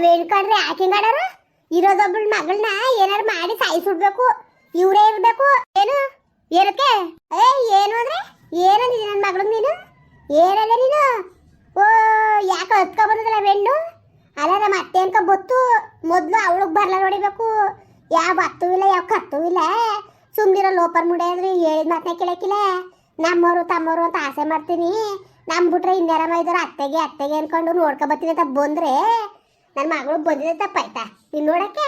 ಅವೇನ್ ಕಣ್ರಿ ಯಾಕಿಂಗಾಡಾರ ಇರೋದೊಬ್ಬಳ ಮಗಳನ್ನ ಏನಾರು ಮಾಡಿ ಸಾಯಿಸಿಡ್ಬೇಕು ಇವ್ರೇ ಇರಬೇಕು. ಏನು? ಏನಕ್ಕೆ? ಏ, ಏನು ಅಂದ್ರೆ? ನನ್ನ ಮಗಳು ನೀನು? ಏನಲ್ಲ ನೀನು? ಓ, ಯಾಕೆ ಹತ್ಕೊ ಬಂದದಲ್ಲ ಬೆಂಡು ಅಲ್ಲ, ನಮ್ಮ ಅತ್ತೆ ಅನ್ಕ ಬತ್ತು. ಮೊದ್ಲು ಅವಳಿಗೆ ಬರ್ಲ ನೋಡಿಬೇಕು. ಯಾವ ಬತ್ತು ಇಲ್ಲ, ಯಾವ ಕತ್ತು ಇಲ್ಲ. ಸುಮ್ನಿರೋ ಲೋಪರ್ ಮುಡಿ ಅಂದ್ರೆ, ಹೇಳಿದ ಮಾತನ್ನ ಕೇಳಕ್ಕಿಲ್ಲ. ನಮ್ಮವರು ತಮ್ಮವರು ಅಂತ ಆಸೆ ಮಾಡ್ತೀನಿ. ನಮ್ಮ ಬಿಟ್ರೆ ಇನ್ಯಾರಮ್ಮ ಇದ್ರು? ಅತ್ತೆಗೆ ಅತ್ತೆಗೆ ಅನ್ಕೊಂಡು ನೋಡ್ಕೊ ಬರ್ತೀನಿ ಅಂತ ಬಂದ್ರೆ ನನ್ನ ಮಗಳು ಬಂದಿದೆ ತಪ್ಪಾಯ್ತಾ ನೀನು ನೋಡಕ್ಕೆ?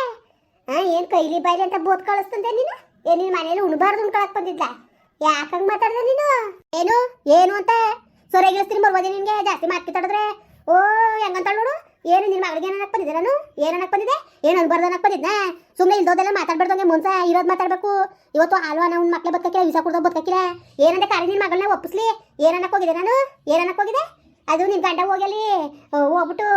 ಹಾಂ ಏನ್ ಕೈಲಿ ಬಾಯ್ಲಿ ಅಂತ ಬೋತ್ ಕಳಿಸ್ತಂದೆ ನೀನು? ಏನು ನಿನ್ನ ಮನೇಲಿ ಉಣ್ಬಾರ್ದು ಉಣ್ಕೊಳಕ್ ಬಂದಿದ್ಲ? ಯಾಕಂಗ್ ಮಾತಾಡ್ದೆ ನೀನು? ಏನು? ಏನು ಅಂತ? ಸೊರೆಗಿಳಿಸ್ತೀನಿ ಬರ್ಬೋದೆ ನಿನಗೆ, ಜಾಸ್ತಿ ಮಾತಾಡಿದ್ರೆ ಓ ಹೆಂಗಂತ ನೋಡು. ಏನು ನಿನ್ನ ಮಗಳಿಗೆ ಏನಕ್ಕೆ ಬಂದಿದ್ದೆ ನಾನು? ಏನಕ್ಕೆ ಬಂದಿದೆ ಏನು ಅನ್ಬಾರ್ದು ಅನ್ನಕ್ಕೆ ಬಂದಿದ್ದೆ ಸುಮ್ಮನೆ ಇಲ್ದೋದೆಲ್ಲ ಮಾತಾಡ್ಬಾರ್ದಂಗೆ ಮುಂಚೆ ಇರೋದು ಮಾತಾಡ್ಬೇಕು. ಇವತ್ತು ಹಾಲು ನಾವು ಮಕ್ಳು ಬದುಕಿಲ್ಲ ವಿಸಾ ಕುಡ್ದೋ ಬದುಕಿಲ್ಲ ಏನಂತ ಕಾರಿ ನಿನ್ನ ಮಗಳನ್ನ ಒಪ್ಪಿಸ್ಲಿ? ಏನನ್ನಕ್ಕೆ ಹೋಗಿದೆ ನಾನು? ಏನನ್ನಕ್ಕೆ ಹೋಗಿದೆ ಅದು ನಿನ್ನ ಗಂಡ ಹೋಗಲಿ ಹೋಗ್ಬಿಟ್ಟು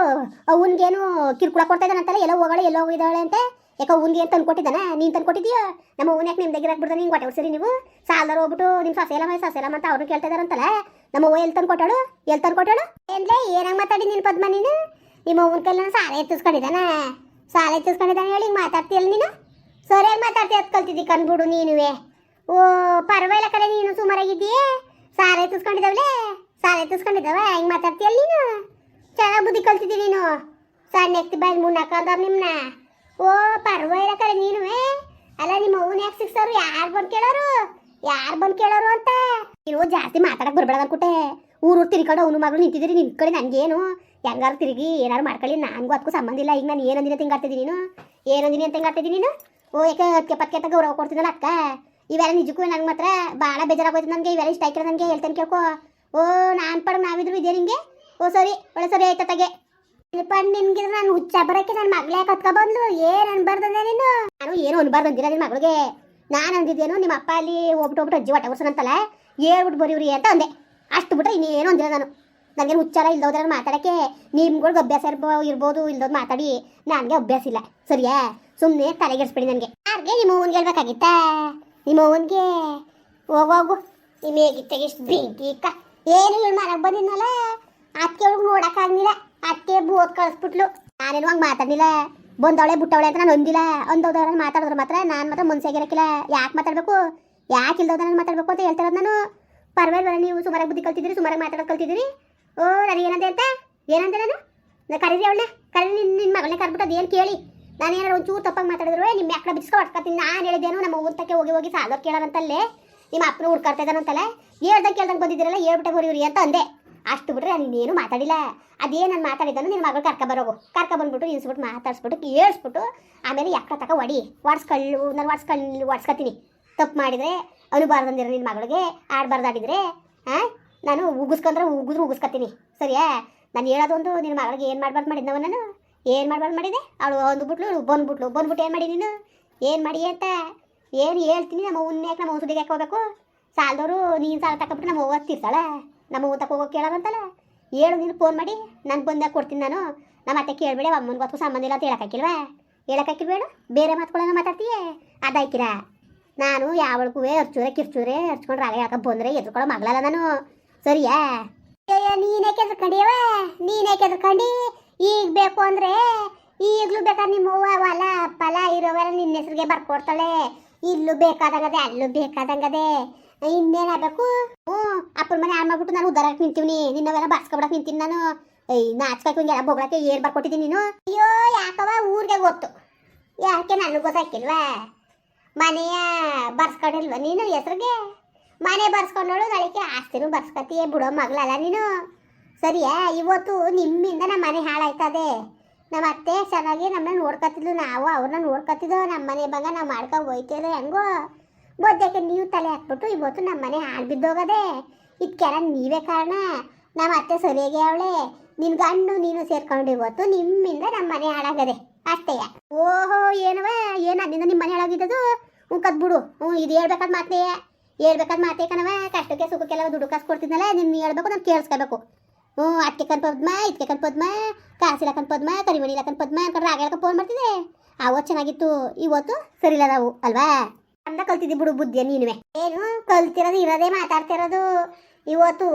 ಅವನಿಗೇನು ಕಿರ್ಕುಳ ಕೊಡ್ತಾ ಇದ್ದಾನಂತಲ್ಲ ಎಲ್ಲೋ ಹೋಗಳೆ, ಎಲ್ಲೋ ಹೋಗಿದ್ದಾಳೆ ಅಂತೆ. ಯಾಕೋ ಅವ್ನಿಗೆ ಏನು ತಂದು ಕೊಟ್ಟಿದ್ದಾನೆ? ನೀನು ತಂದು ಕೊಟ್ಟಿದ್ಯಾ ನಮ್ಮ ಅವ್ನ ಯಾಕೆ ನಿಮ್ದಾಗಿ ಹಾಕ್ಬಿಡ್ದ ನಿಂಗೆ ಹೊಟ್ಟೆ ಉಡ್ಸಿರಿ ನೀವು? ಸಾಲದಾರ ಹೋಗ್ಬಿಟ್ಟು ನಿಮ್ಮ ಸೊಸೆಲ್ಲ ಮೈ ಸೊಸೆಲ್ಲ ಅಂತ ಅವ್ರನ್ನ ಕೇಳ್ತಾ ಇದಾರಂತಲ್ಲ ನಮ್ಮ ಅವ್ವ ಎಲ್ಲಿ ತಂದು ಕೊಟ್ಟಾಳು? ಎಲ್ಲಿ ತಂದು ಕೊಟ್ಟಾಳು? ಏನ್ಲೇ, ಏನಾಗ ಮಾತಾಡಿ ನೀನು ಪದ್ಮ ನೀನು? ನಿಮ್ಮ ಅವ್ವನ ಕೈಲಿ ಸಾಲ ಎತ್ತಿಸ್ಕೊಂಡಿದ್ದಾನೆ. ಸಾಲ ಎತ್ತಿಸ್ಕೊಂಡಿದ್ದಾನೆ ಹೇಳಿ ಹಿಂಗೆ ಮಾತಾಡ್ತೀಯಲ್ಲ ನೀನು? ಸರಿಯಾಗಿ ಮಾತಾಡ್ತೀಯ ಅದು ಕಲ್ತಿದ್ದಿ ಕಣ್ಬಿಡು ನೀನುವೆ. ಓ, ಪರವಾಗಿಲ್ಲ ಕಡೆ ನೀನು ಸುಮಾರಾಗಿದ್ದೀಯೇ? ಸಾಲ ಎತ್ತಿಸ್ಕೊಂಡಿದ್ದಾವಲೇ? ಸಾಲ ಎತ್ತಿಸ್ಕೊಂಡಿದ್ದಾವ ಹಿಂಗೆ ಮಾತಾಡ್ತೀಯಲ್ಲ ನೀನು? ಚೆನ್ನಾಗಿ ಬುದ್ಧಿ ಕಲ್ತಿದ್ದೀವಿ ನೀನು. ಸಣ್ಣ ಎತ್ತಿ ಬಾಯಿ ಮುನ್ನಕ್ಕಂದವ್ರು ನಿಮ್ಮನ್ನ ಓ, ಪರ್ವ ಕಡೆ ನೀನು ಅಲ್ಲ, ನಿಮ್ಮ ಅವ್ವನ ಯಾಕೆ ಸಿಕ್ಸೋರು ಯಾರು ಬಂದು ಕೇಳೋರು? ಯಾರು ಬಂದು ಕೇಳೋರು ಅಂತ? ನೀವು ಜಾಸ್ತಿ ಮಾತಾಡಕ್ ಬರ್ಬೇಡ ಅನ್ಕೊಟ್ಟೆ ಊರು ತಿರ್ಕೊಂಡು ಅವನು ಮಗಳು ನಿಂತಿದ್ದೀರಿ ನಿನ್ ಕಡೆ ನನಗೇನು? ಹೆಂಗಾರು ತಿರುಗಿ ಏನಾರು ಮಾಡ್ಕೊಳ್ಳಿ, ನನಗೂ ಅದಕ್ಕೂ ಸಂಬಂಧ ಇಲ್ಲ. ಈಗ ನಾನು ಏನಂದಿನ ತಿಂಗಾಡ್ತಿದ್ದೀನಿ ನೀನು? ಏನಂದಿನಿ ಅಂತ ಹಿಂಗಾಡ್ತಿದ್ದೀನಿ ನೀನು? ಓ, ಯಾಕೆ ಅದಕ್ಕೆ ಪಕ್ಕೆ ಅಂತ ಗೌರವ ಕೊಡ್ತಿದ್ದಲ್ಲ ಅಕ್ಕ? ಇವೆಲ್ಲ ನಿಜಕ್ಕೂ ನನಗೆ ಮಾತ್ರ ಭಾಳ ಬೇಜಾರಾಗೋಯ್ತು ನನಗೆ. ಇವೆಲ್ಲ ಇಷ್ಟ ಆಯ್ತು ನನಗೆ ಹೇಳ್ತೇನೆ ಕೇಳ್ಕೊ. ಓ, ನಾನು ಪಡ ನಾವಿದ್ರು ಇದೆ ನಿಂಗೆ? ಓ, ಸರಿ, ಒಳ್ಳೆ ಸರಿ ಆಯ್ತಾ ತಗೆ. ನಿನ್ಗೆ ನಾನು ಹುಚ್ಚ ಬರಕ್ಕೆ ನನ್ನ ಮಗಳೇ ಕತ್ಕ ಬಂದ್ಲು ಏನ್ ಅನ್ಬಾರ್ದಂದೆ ನೀನು? ನಾನು ಏನು ಅನ್ಬಾರ್ದು ಅಂದಿರ ನಿನ್ನ ಮಗಳಿಗೆ? ನಾನು ಅಂದಿದ್ದೇನು ನಿಮ್ಮ ಅಪ್ಪ ಅಲ್ಲಿ ಹೋಗ್ಬಿಟ್ಟು ಹೋಗ್ಬಿಟ್ಟು ಅಜ್ಜಿ ಹೊಟ್ಟೆ ಉರ್ಸನಂತಲ್ಲ ಹೇಳ್ಬಿಟ್ಟು ಬರೀವ್ರಿ ಅಂತ ಅಂದೆ. ಅಷ್ಟು ಬಿಟ್ರೆ ಇನ್ನೇನು ಅಂದಿಲ್ಲ ನಾನು. ನನಗೆ ಹುಚ್ಚಾರ ಇಲ್ದೋದ್ರೆ ಮಾತಾಡಕ್ಕೆ ನಿಮ್ಗಳ್ಗೆ ಅಭ್ಯಾಸ ಇರ್ಬೋ, ಇರ್ಬೋದು, ಇಲ್ದೋದು ಮಾತಾಡಿ ನನಗೆ ಅಭ್ಯಾಸ ಇಲ್ಲ. ಸರಿಯಾ? ಸುಮ್ಮನೆ ತಲೆಗೆಡ್ಸ್ಬೇಡಿ ನನಗೆ. ಯಾರಿಗೆ? ನಿಮ್ಮ ಅವ್ವನ್ಗೆ ಹೇಳ್ಬೇಕಾಗಿತ್ತಾ? ನಿಮ್ಮ ಅವ್ವನ್ಗೆ ಹೋಗೋಗು ನಿಮ್ಮ ಹೇಗಿತ್ತಾಗ? ಎಷ್ಟು ಬೆಂಕಿ ಏನು ಹೇಳಿ ಮನೆಗೆ ಬಂದಿದ್ನಲ್ಲ? ಅತ್ತೆ ಒಳಗೆ ನೋಡಕ್ಕಾಗ್ಲಿಲ್ಲ ಅತ್ತೆ ಬೋದ್ ಕಳಿಸ್ಬಿಟ್ಲು. ನಾನೇನು ಹಂಗೆ ಮಾತಾಡಲಿಲ್ಲ? ಬಂದವಳೆ, ಬಿಟ್ಟವಳೆ ಅಂತ ನಾನು ಹೊಂದಿಲ್ಲ ಅಂದವ್ರ ಮಾತಾಡಿದ್ರೆ ಮಾತ್ರ ನಾನು ಮಾತ್ರ ಮುನ್ಸಾಗಿರಕ್ಕಿಲ್ಲ ಯಾಕೆ ಮಾತಾಡಬೇಕು? ಯಾಕೆ ನಾನು ಮಾತಾಡಬೇಕು ಅಂತ ಹೇಳ್ತಾರೆ ನಾನು. ಪರವಾಗಿಲ್ಲ ನೀವು ಸುಮಾರಾಗಿ ಬುದ್ಧಿ ಕಲ್ತಿದ್ದೀರಿ, ಸುಮಾರಾಗಿ ಮಾತಾಡೋದು ಕಲ್ತಿದ್ದೀರಿ. ಓ ನಾನು ಏನಂತೆ ಅಂತ? ಏನಂತೆ ನಾನು? ಕರೀರಿ ಅವಳನ್ನ. ಕರೀರಿ ನಿನ್ನ ನಿನ್ನ ಮಗಳನ್ನ ಕರ್ಬಿಟ್ಟು ಅದೇನು ಕೇಳಿ? ನಾನು ಏನಾರು ಒಂಚೂರು ತಪ್ಪಾಗಿ ಮಾತಾಡಿದ್ರು ನಿಮ್ಮ ಮಕ್ಕಳ ಬಿಚ್ಕೊ ಹೊಡ್ಕೊತೀನಿ ನಾನು ಹೇಳಿದ್ದೇನು ನಮ್ಮ ಊರ್ತಕ್ಕೆ ಹೋಗಿ ಹೋಗಿ ಸಾಲೋರು ಕೇಳೋರಂತಲ್ಲೇ ನಿಮ್ಮ ಅಪ್ಪನ ಹುಡ್ಕಾಡ್ತಾ ಇದ್ದಾನಂತಲ್ಲ ಹೇಳ್ದಂಗೆ ಕೇಳ್ದಂಗೆ ಬಂದಿದ್ದೀರಲ್ಲ, ಹೇಳ್ಬಿಟ್ಟೆ ಬರೀವ್ರಿ ಅಂತ ಅಂದೆ. ಅಷ್ಟು ಬಿಟ್ರೆ ನಾನು ಇನ್ನೇನು ಮಾತಾಡಿಲ್ಲ. ಅದೇ ನಾನು ಮಾತಾಡಿದ್ದಾನು ನಿನ್ನ ಮಗಳು ಕರ್ಕ ಬರೋಗು. ಕರ್ಕ ಬಂದ್ಬಿಟ್ಟು ಇನ್ಸ್ಬಿಟ್ಟು ಮಾತಾಡ್ಸ್ಬಿಟ್ಟು, ಕೇಳಿಸ್ಬಿಟ್ಟು ಆಮೇಲೆ ಯಾಕ ತಕ ಒಡಿ ಒಡ್ಸ್ಕೊಳ್ಳು ನಾನು ಒಡ್ಸ್ಕೊಳ್ಳಿ ಒಡ್ಸ್ಕೊತೀನಿ ತಪ್ಪು ಮಾಡಿದರೆ ಅನುಬಾರ್ದಂದಿರ ನಿನ್ನ ಮಗಳಿಗೆ ಆಡಬಾರ್ದಾಡಿದರೆ ಹಾಂ ನಾನು ಉಗಿಸ್ಕೊಂಡ್ರೆ ಉಗಿದ್ರು ಉಗಿಸ್ಕೊತೀನಿ. ಸರಿಯಾ? ನಾನು ಹೇಳೋದೊಂದು ನಿನ್ನ ಮಗಳಿಗೆ ಏನು ಮಾಡ್ಬಾರ್ದು ಮಾಡಿದ್ನವ ನಾನು? ಏನು ಮಾಡ್ಬಾರ್ದು ಮಾಡಿದೆ? ಅವಳು ಅಂದ್ಬಿಟ್ಲು ಬಂದ್ಬಿಟ್ಲು, ಬಂದ್ಬಿಟ್ಟು ಏನು ಮಾಡಿ ನೀನು? ಏನು ಮಾಡಿ ಅಂತ? ಏನು ಹೇಳ್ತೀನಿ, ನಮ್ಮ ಉನ್ಯಾಕೆ ನಮ್ಮ ಸುದ್ದಿಗೆ ಯಾಕೆ ಹೋಗಬೇಕು? ಸಾಲದವರು ನೀನು ಸಾಲ ತಗೊಬಿಟ್ಟು ನಮ್ಮ ಅವ್ವ ತೀರ್ತಾಳೆ ನಮ್ಮ ಅವ್ವ ತಕ ಹೋಗೋಕೆ ಕೇಳೋದಂತಲ್ಲ ಹೇಳು, ನೀನು ಫೋನ್ ಮಾಡಿ. ನಾನು ಬಂದಾಗ ಕೊಡ್ತೀನಿ ನಾನು? ನಮ್ಮ ಅತ್ತೆ ಕೇಳಬೇಡಿ ಅಮ್ಮನ ಗೊತ್ತು ಸಂಬಂಧ ಇಲ್ಲ ಅಂತ ಹೇಳಕ್ಕಾಕಿಲ್ವಾ ಹೇಳಕ್ಕಾಕಿಲ್ಬೇಡ ಬೇರೆ ಮಾತುಗಳನ್ನ ಮಾತಾಡ್ತೀಯೇ? ಅದಾಯ್ಕಿರ ನಾನು ಯಾವಳಿಗೂ ಹರ್ಚೂರೆ, ಕಿರ್ಚೂರೆ ಹರ್ಚ್ಕೊಂಡು ರಾಗ ಹಾಕ ಬಂದ್ರೆ ಎದ್ರುಕೊಳ್ಳೋ ಮಗಳಲ್ಲ ನಾನು. ಸರಿಯಾ? ಅಯ್ಯೋ ನೀನೇ ಕೆದ್ರಕೊಂಡಿಯವ ನೀನೇ ಕೆದ್ರಕೊಂಡಿ ಈಗ ಬೇಕು ಅಂದ್ರೆ ಈಗಲೂ ಬೇಕಾದ್ರೆ ನಿಮ್ಮ ಅವ್ವ ಹೊಲ ಫಲ ಇರೋವೆಲ್ಲ ನಿನ್ನ ಹೆಸರಿಗೆ ಬರ್ಕೊಡ್ತಾಳೆ. ಇಲ್ಲೂ ಬೇಕಾದಂಗದೆ, ಅಲ್ಲೂ ಬೇಕಾದಂಗದೆ. ಇನ್ನೇನಾಗಬೇಕು ಹ್ಞೂ, ಅಪ್ಪನ ಮನೆ ಹಾಳು ಮಾಡ್ಬಿಟ್ಟು ನಾನು ಉದ್ದಾರಕ್ಕೆ ನಿಂತೀವಿ ನಿನ್ನವೆಲ್ಲ ಬಾರ್ಸ್ಕೊಬಿಡಕ್ ನಿಂತೀನಿ ನಾನು. ಏಯ್ ನಾಚ್ಕಕ್ಕೆ ಹಿಂಗೆಲ್ಲ ಬೊಗಳಕ್ಕೆ ಏನ್ ಬರ್ಕೊಟ್ಟಿದ್ದೀನಿ ನೀನು. ಅಯ್ಯೋ ಯಾಕವ ಊರಿಗೆ ಗೊತ್ತು. ಯಾಕೆ ನನಗೆ ಗೊತ್ತಾಕಿಲ್ವಾ ಮನೆಯ ಬರ್ಸ್ಕೊಂಡಿಲ್ವ ನೀನು ಹೆಸ್ರಿಗೆ? ಮನೆ ಬರ್ಸ್ಕೊಂಡೋಳು ನಾಳೆಗೆ ಆಸ್ತಿನೂ ಬರ್ಸ್ಕೊತೀಯ ಬಿಡೋ ಮಗಳಲ್ಲ ನೀನು. ಸರಿಯಾ? ಇವತ್ತು ನಿಮ್ಮಿಂದ ನಮ್ಮ ಮನೆ ಹಾಳಾಯ್ತದೆ. ನಮ್ಮ ಅತ್ತೆ ಚೆನ್ನಾಗಿ ನಮ್ಮನ್ನ ನೋಡ್ಕೊತಿದ್ಲು ನಾವು, ಅವ್ರನ್ನ ನೋಡ್ಕೊತಿದ್ದೋ ನಮ್ಮ ಮನೆ ಬಂಗ ನಾವು ಮಾಡ್ಕೊಂಡು ಹೋಯ್ತಿದ್ರೆ ಹೆಂಗೋ. ಬೊದ್ದಕ್ಕೆ ನೀವು ತಲೆ ಹಾಕ್ಬಿಟ್ಟು ಇವತ್ತು ನಮ್ಮ ಮನೆ ಬಿದ್ದೋಗದೆ. ಇದಕ್ಕೆಲ್ಲ ನೀವೇ ಕಾರಣ. ನಮ್ಮ ಅತ್ತೆ ಸರಿಯಾಗಿ ಅವಳೆ. ನಿನ್ ಗಂಡು ನೀನು ಸೇರ್ಕೊಂಡು ಇವತ್ತು ನಿಮ್ಮಿಂದ ನಮ್ಮ ಮನೆ ಹಾಳಾಗದೆ. ಅಷ್ಟೇಯ ಓಹೋ ಏನವ ಏನ ನಿನ್ನ ನಿಮ್ಮ ಮನೆ ಹಾಳಾಗಿದ್ದದು? ಹ್ಞೂ ಕದ್ಬಿಡು ಹ್ಞೂ, ಇದು ಹೇಳ್ಬೇಕಾದ ಮಾತೇ ಹೇಳ್ಬೇಕಾದ ಮಾತೇ ಕಣವ ಕಷ್ಟಕ್ಕೆ ಸುಖಕ್ಕೆಲ್ಲ ದುಡ್ಡು ಕಾಸು ಕೊಡ್ತಿದ್ನಲ್ಲ ನಿನ್ನ ಹೇಳ್ಬೇಕು, ನಾನು ಕೇಳಿಸ್ಕೋಬೇಕು ಹ್ಞೂ ಅದಕ್ಕೆ ಕನ್ ಪದ್ಮ ಇದಕ್ಕೆ ಕನ್ ಪದ್ಮ ಕಾಸಿಲ್ಲ ಕನ್ ಪದ್ಮ ಕರಿಮಣಿ ಇಲ್ಲ ಕನ್ ಪದ್ಮ ಅನ್ಕೊಂಡು ಆಗ ಫೋನ್ ಮಾಡ್ತಿದ್ದೆ. ಅವತ್ತು ಚೆನ್ನಾಗಿತ್ತು, ಇವತ್ತು ಸರಿ ಇಲ್ಲ ನಾವು, ಅಲ್ವಾ? ಅಂದ ಕಲ್ತಿದ್ದಿ ಬಿಡು ಬುದ್ಧಿಯ ನೀನುವೆ. ಏನು ಕಲ್ತಿರೋದು, ಇರೋದೇ ಮಾತಾಡ್ತಿರೋದು. ಇವತ್ತು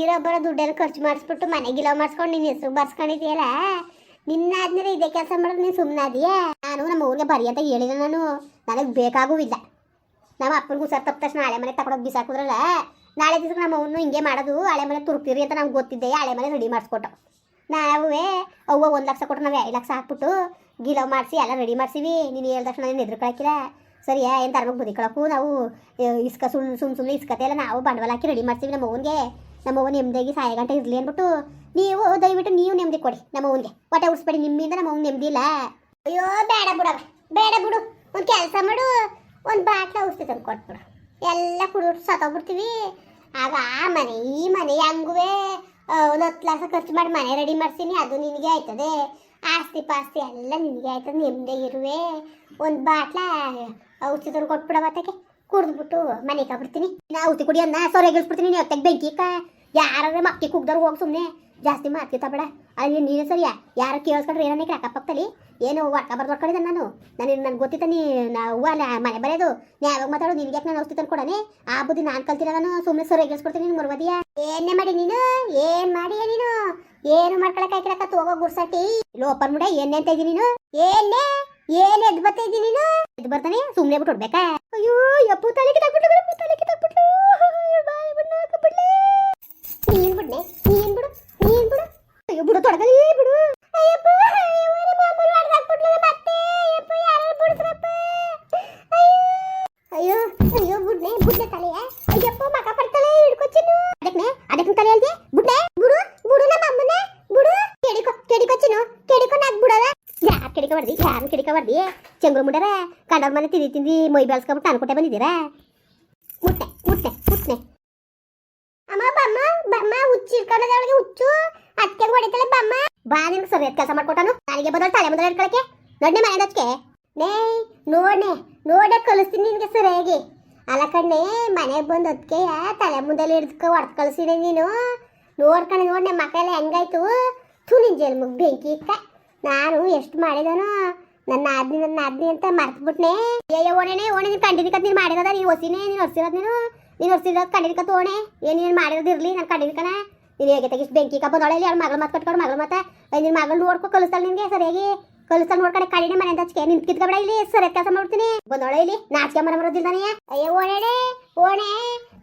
ಇರೋ ಬರೋ ದುಡ್ಡೆಲ್ಲ ಖರ್ಚು ಮಾಡಿಸ್ಬಿಟ್ಟು ಮನೆಗಿಲ್ಲ ಮಾಡಿಸ್ಕೊಂಡು ನಿನ್ನ ಹೆಸರು ಬರ್ಸ್ಕೊಂಡಿದ್ಯಲ್ಲ ನಿನ್ನ ಆದ್ಮೇಲೆ ಇದೇ ಕೆಲಸ ಮಾಡಿದ್ರೆ ನೀನು ಸುಮ್ಮನಾದಿಯೇ ನಾನು ನಮ್ಮ ಊರಿಗೆ ಬರಿ ಅಂತ ಹೇಳಿದೆ ನಾನು. ನನಗೆ ಬೇಕಾಗುವಿಲ್ಲ ನಮ್ಮ ಅಪ್ಪನಿಗೂ ಸರ್ ತಪ್ಪ ತಕ್ಷಣ ಹಳೆ ಮನೆ ತಗೊಂಡೋಗಿ ಬಿಸಾಕಿದ್ರಲ್ಲ ನಾಳೆ ದಿವಸ ನಮ್ಮ ಅವನು ಹಿಂಗೆ ಮಾಡೋದು, ಹಳೆ ಮನೆ ತುರುಕ್ತಿರಿ ಅಂತ ನಮ್ಗೆ ಗೊತ್ತಿದ್ದೆ ಹಳೆ ಮನೆ ರೆಡಿ ಮಾಡಿಸ್ಕೊಟ್ಟು. ನಾವೇ ಅವ್ವ ಒಂದು ಲಕ್ಷ ಕೊಟ್ಟು ನಾವು ಎರಡು ಲಕ್ಷ ಹಾಕ್ಬಿಟ್ಟು ಗಿಲವ್ ಮಾಡಿಸಿ, ಎಲ್ಲ ರೆಡಿ ಮಾಡ್ಸಿವಿ. ನೀನು ಹೇಳಿದ ತಕ್ಷಣ ನೀನು ಎದುರುಕೊಳಕ್ಕಿಲ್ಲ ಸರಿಯಾ, ಏನು ತರಬೇಕು ಬದುಕೊಳಕ್ಕೂ ನಾವು ಇಸ್ಕ ಸುಳ್ಳು ಸುಮ್ ಸುಮ್ಮನೆ ಇಸ್ಕತೆ ಎಲ್ಲ ನಾವು ಬಂಡವಾಳ ಹಾಕಿ ರೆಡಿ ಮಾಡ್ತೀವಿ ನಮ್ಮ ಅವನಿಗೆ ನಮ್ಮ ಅವ್ವ ನೆಮ್ಮದಿಯಾಗಿ ಸಾಯ ಗಂಟೆ ಇರಲಿ ಅಂದ್ಬಿಟ್ಟು ನೀವು ದಯವಿಟ್ಟು ನೀವು ನೆಮ್ಮದಿ ಕೊಡಿ ನಮ್ಮ ಅವನಿಗೆ ಹೊಟ್ಟೆ ಉಡ್ಸ್ಬೇಡಿ ನಿಮ್ಮಿಂದ ನಮ್ಮ ಅವ್ನು ನೆಮ್ಮದಿ ಇಲ್ಲ. ಅಯ್ಯೋ, ಬೇಡ ಬಿಡವ ಬೇಡ ಬಿಡು. ಒಂದು ಕೆಲಸ ಮಾಡು, ಒಂದು ಬಾಟ್ಲ ಔಷಧಿ ತಂದು ಕೊಟ್ಬಿಡು ಎಲ್ಲ ಕುಡಿದು ಸತ್ತೋಗ್ಬಿಡ್ತೀವಿ. ಆಗ ಆ ಮನೆ, ಈ ಮನೆ ಹಂಗುವೆ ಒಂದು ಹತ್ತು ಲಕ್ಷ ಖರ್ಚು ಮಾಡಿ ಮನೆ ರೆಡಿ ಮಾಡ್ತೀನಿ ಅದು ನಿನಗೆ ಆಯ್ತದೆ. ಆಸ್ತಿ ಪಾಸ್ತಿ ಎಲ್ಲ ನಿನಗೆ ಆಯ್ತದೆ ನಿಮ್ಮದೇ ಇರುವೆ. ಒಂದು ಬಾಟ್ಲ ಔಷಧಿ ತಂದು ಮತ್ತೆ ಕುಡಿದ್ಬಿಟ್ಟು ಮನೆ ಬಿಡ್ತೀನಿ ನಾ ಔಷಧಿ ಕುಡಿ ಅನ್ನ ಸೊರೆಗಿಸ್ಬಿಡ್ತೀನಿ ನೀವು ತೆಗ್ದು ಬೆಂಕಿ ಯಾರ ಮಕ್ಕಿ ಕುಗ್ದವ್ರು ಹೋಗಿ ಸುಮ್ಮನೆ ಜಾಸ್ತಿ ಮಾಡ್ತಿತ್ತ ಬೇಡ. ಅಲ್ಲಿ ನೀನು ಸರಿಯಾ ಯಾರು ಕೇಳಿಸ್ಕೊಂಡ್ರೆ ಏನನ್ನೇ ಅಕ್ಕಪಕ್ಕದಲ್ಲಿ. ಏನು ವರ್ಕ ಬರ್ದು ಹೊಡ್ಕೊಂಡಿದ್ದೆ ನಾನು. ನನಗೆ ನನ್ಗೆ ಗೊತ್ತಿತ್ತ ನೀ ಅಲ್ಲ, ಮನೆ ಬರೆಯೋದು. ನೀ ಯಾವಾಗ ಮಾತಾಡೋದು ನಿನ್ಗೆ ಯಾಕೆ ನಾನು ಔಷಧಿ ತಂದು ಕೊಡನೆ? ಆ ಬುದ್ಧಿ ನಾನು ಕಲ್ತಿರ ನಾನು. ಸುಮ್ಮನೆ ಸರಿ ಎಗಿಸ್ಕೊಡ್ತೀನಿ ನೀನು ಮರುವದಿಯ ಏನೇ ಮಾಡಿ ನೀನು? ಏನ್ ಮಾಡಿಯ ನೀನು? ಏನು ಮಾಡ್ಕೊಳಕ್ ತೋಗೋ ಹೋಗೋ ಲೋಪನ್ ಮುಡ, ಏನೇ ಅಂತ ಇದ್ದೀನಿ ನೀನು? ಏನೇ ಏನ್ ಎದ್ ಬರ್ತಾ ಇದ್ದೀನಿ ನೀನು? ಎದ್ ಬರ್ತಾನೆ ಸುಮ್ಮನೆ ಬಿಟ್ಟು ಹೊಡ್ಬೇಕಾ? ಅಯ್ಯೋ, ಯಪ್ಪು ತಲೆಗೆ ಕಿತ್ತಾಕ್ಬಿಟ್ಲು ಬುಡ್ನೆ ತಲೆಯ ಅಯ್ಯಪ್ಪ ಮಕ ಪಡ್ತಾಳೆ ಹಿಡ್ಕೊಚ್ಚಿನು ಅದಕ್ಕೆ ಅದಕ್ಕೆ ತಲೆ ಹೇಳ್ದೆ ಬುಡ್ನೆ, ಬುಡು ಬುಡು ನಮ್ಮ ಅಮ್ಮನ ಬುಡು. ಕೆಡಿಕೊ ಕೆಡಿಕೊಚ್ಚಿನು ಕೆಡಿಕೊ ನಾಕ್ ಬಿಡೋದ ಯಾರು ಕೆಡಿಕ ಬರ್ದಿ ಯಾರು ಕೆಡಿಕ ಬರ್ದಿ ಚಂಗ್ರು ಮುಂಡರ ಕಂಡವ್ರ ಮನೆ ತಿಂದಿ ತಿಂದಿ ಮೈ ಬೆಳ್ಸ್ಕೊಬಿಟ್ಟು ಅನ್ಕೊಟ್ಟೆ ಬಂದಿದ್ದೀರಾ? ಮುಟ್ಟೆ ಮುಟ್ಟೆ ಮುಟ್ಟೆ ಅಮ್ಮ, ಬಮ್ಮ ಬಮ್ಮ ಹುಚ್ಚಿರ್ಕೊಂಡದವಳಿಗೆ ಹುಚ್ಚು. ಅತ್ತೆ ಹೊಡಿತಾಳೆ, ಬಮ್ಮ. ಬಾ, ನಿನ್ಗೆ ಸರಿ ಕೆಲಸ ಮಾಡ್ಕೊಟ್ಟಾನು. ನನಗೆ ಬದಲು ತಲೆ ಮೊದಲು ಹಿಡ್ಕೊಳಕ್ಕೆ. ದೊಡ್ಡ ಮನೆ ದಚ್ಚಕೆ ನೇ ನೋಡ್ನೆ ನೋಡೆ ಕಲಿಸ್ತೀನಿ ನಿನ್ಗೆ ಸರಿಯಾಗಿ ಅಲ್ಲ ಕಣ್ಣೆ ಮನೆಗೆ ಬಂದು ಅದಕ್ಕೆ ತಲೆ ಮುಂದೆಲ್ಲ ಹಿಡ್ಕೊ ಹೊಡ್ದು ಕಳಿಸಿದೆ ನೀನು. ನೋಡ್ಕಣ, ನೋಡಿ ನಮ್ಮ ಮಕ್ಕಳೆಲ್ಲ ಹೆಂಗಾಯ್ತು? ಥೂ, ನಿನ್ ಜನ್ಮಕ್ಕೆ ಬೆಂಕಿ ಇಕ್ಕ ನಾನು ಎಷ್ಟು ಮಾಡಿದನು? ನನ್ನ ಆದ್ನಿ ನನ್ನ ಆದ್ನಿ ಅಂತ ಮರ್ತ್ಬಿಟ್ನೆ. ಅಯ್ಯೋ ಓಣೆನೆ, ಓಣೆ, ನೀನು ಕಂಡಿದ್ದಕ್ಕ ನೀನು ಮಾಡಿರೋದ? ನೀನು ಒಸಿನೆ, ನೀನು ಹೊರ್ಸಿರೋದು ನೀನು? ನೀನು ಹೊರ್ಸಿರೋದು ಕಂಡಿದ್ದಕ್ಕ ಓಣೆ? ಏನು ನೀನು ಮಾಡಿರೋದು ಇರಲಿ ನಾನು ಕಂಡಿದ್ದಕ್ಕನ? ನೀನು ಹೇಗೆ ತೆಗಿಸ್ ಬೆಂಕಿ ಕಬ್ಬ ನೋಡಲಿ ಅವ್ಳು ಮಗಳು ಮಾತು ಕಟ್ಕೊಂಡು ಮಗಳು ಮತ್ತೆ ನಿನ್ನ ಮಗಳು ನೋಡ್ಕೊ ಕಲಿಸ್ತಾಳೆ ನಿನಗೆ? ಸರಿಯಾಗಿ? ಕಲಿಸ್ತಾಳೆ ನೋಡ್ಕಡೆ ಕಡಿನೆ ಮನೆ ಹಚ್ಕೆ ನಿನ್ ಕಿತ್ಕೊಬೇಡ ಇಲ್ಲಿ, ಸರ್ ಕೆಲಸ ಮಾಡ್ತೀನಿ ಬಂದೋಳೆ ಇಲ್ಲಿ, ನಾಚಿಕೆ ಮರ ಬರೋದಿಲ್ದಾನೆ ಅಯ್ಯೋ ಓಣೆ ಓಣೆ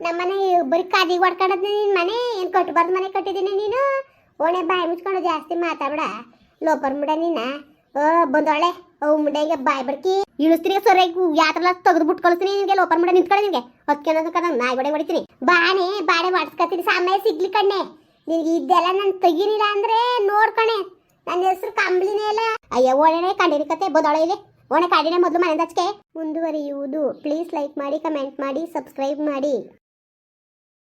ನಮ್ಮನೆ ಬರೀ ಕಾದಿ ಹೊಡ್ಕೊಂಡದ್ ನಿನ್ ಮನೆ, ಏನ್ ಕಟ್ಟಬಾರ್ದು ಮನೆ ಕಟ್ಟಿದೀನಿ ನೀನು? ಓಣೆ, ಬಾಯಿ ಮುಚ್ಕೊಂಡು ಜಾಸ್ತಿ ಮಾತಾಡ್ಬಿಡ. ಲೋಪರ್ ಮುಡ ನೀನ. ಬಂದೋಳೆ ಅವು ಮುಂಡೆಗೆ ಬಾಯಿ ಬಡ್ಕಿ. ಇಳಿಸ್ತೀನಿ ಸರ್ ಯಾತ್ರ ತೆಗೆದು ಬಿಟ್ಟು ಕಳಿಸ್ತೀನಿ ನಿನ್ಗೆ, ಲೋಪರ್ ಮುಡ ನಿಂತ್ಕೊಳ್ಳಿ ನಿನ್ಗೆ. ಹೊತ್ಕೊಳ್ಳೋದಕ್ಕ ನಾನು ನಾಯಿ ಬಡೆ ಹೊಡಿತೀನಿ. ಬಾಣೆ ಬಾಡೆ ಮಾಡ್ಸ್ಕೊತೀನಿ ಸಮಯ ಸಿಗ್ಲಿ ಕಣ್ಣೆ. ನಿನ್ಗೆ ಇದೆಲ್ಲ ನಾನು ತೆಗಿಲಿಲ್ಲ ಅಂದ್ರೆ ನೋಡ್ಕಣೆ ನನ್ನ ಹೆಸರು ಕಂಬ್ಳಿನೇ ಇಲ್ಲ ಅಯ್ಯೋ ಒಣನೆ ಕಂಡಿರಿ ಕತೆ ಬಂದೋಳೆ ಇಲ್ಲಿ. ಓಣೆ ಕಾಡಿನ ಮೊದಲು ಮನೆ ಹಚ್ಕೆ ಮುಂದುವರಿಯುವುದು. ಪ್ಲೀಸ್ ಲೈಕ್ ಮಾಡಿ ಕಮೆಂಟ್ ಮಾಡಿ ಸಬ್ಸ್ಕ್ರೈಬ್ ಮಾಡಿ.